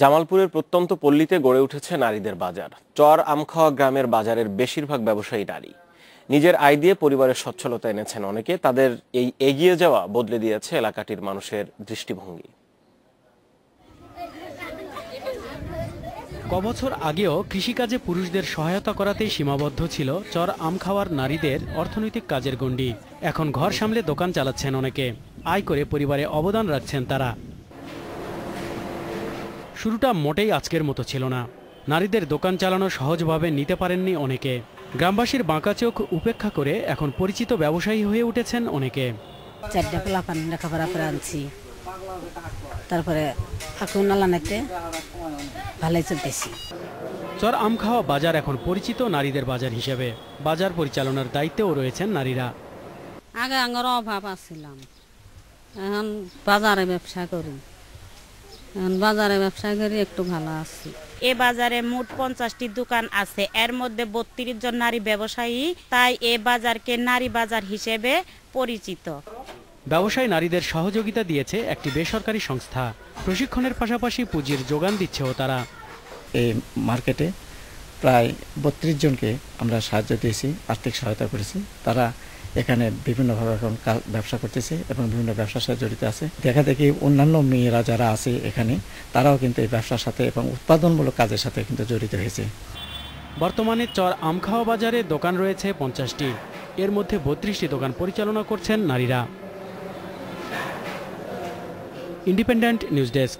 জামালপুরের প্রত্যন্ত পল্লীতে গড়ে উঠেছে নারীদের বাজার। চর আমখাওয়া গ্রামের বাজারের বেশিরভাগ ব্যবসায়ী নারী। নিজের আয় দিয়ে পরিবারের সচ্ছলতা এনেছেন অনেকে, তাদের এই এগিয়ে যাওয়া বদলে দিয়েছে এলাকাটির মানুষের দৃষ্টিভঙ্গি। কবছর আগেও কৃষিকাজে পুরুষদের সহায়তা করাতেই সীমাবদ্ধ ছিল চর আম খাওয়ার নারীদের অর্থনৈতিক কাজের গণ্ডি। এখন ঘর সামলে দোকান চালাচ্ছেন অনেকে। আয় করে পরিবারে অবদান রাখছেন তারা। শুরুটা মোটেই আজকের মতো ছিল না। নারীদের দোকান চালানো সহজভাবে নিতে পারেননি অনেকে। গ্রামবাসীর বাঁকা চোখ উপেক্ষা করে এখন পরিচিত ব্যবসায়ী হয়ে উঠেছেন অনেকে। চারটা পোলাপান লেখাপড়া করে আনছি। তারপরে এখন ভালোই চলতেছি। চর আম খাওয়া বাজার এখন পরিচিত নারীদের বাজার হিসেবে। বাজার পরিচালনার দায়িত্বেও রয়েছেন নারীরা। আগে আঙের অভাব আসছিলাম এখন বাজারে ব্যবসা করি। এখন বাজারে ব্যবসা করি একটু ভালো আছি। এ বাজারে মোট পঞ্চাশটি দোকান আছে। এর মধ্যে বত্রিশ জন নারী ব্যবসায়ী তাই এ বাজারকে নারী বাজার হিসেবে পরিচিত। ব্যবসায় নারীদের সহযোগিতা দিয়েছে একটি বেসরকারি সংস্থা। প্রশিক্ষণের পাশাপাশি পুঁজির যোগান দিচ্ছেও তারা। এই মার্কেটে প্রায় বত্রিশ জনকে আমরা সাহায্য দিয়েছি, আর্থিক সহায়তা করেছি। তারা এখানে বিভিন্নভাবে এখন ব্যবসা করতেছে এবং বিভিন্ন ব্যবসার সাথে জড়িত আছে। দেখা দেখি অন্যান্য মেয়েরা যারা আছে এখানে, তারাও কিন্তু এই ব্যবসার সাথে এবং উৎপাদনমূলক কাজের সাথে কিন্তু জড়িত হয়েছে। বর্তমানে চর আমখাওয়া বাজারে দোকান রয়েছে পঞ্চাশটি। এর মধ্যে বত্রিশটি দোকান পরিচালনা করছেন নারীরা। Independent news desk.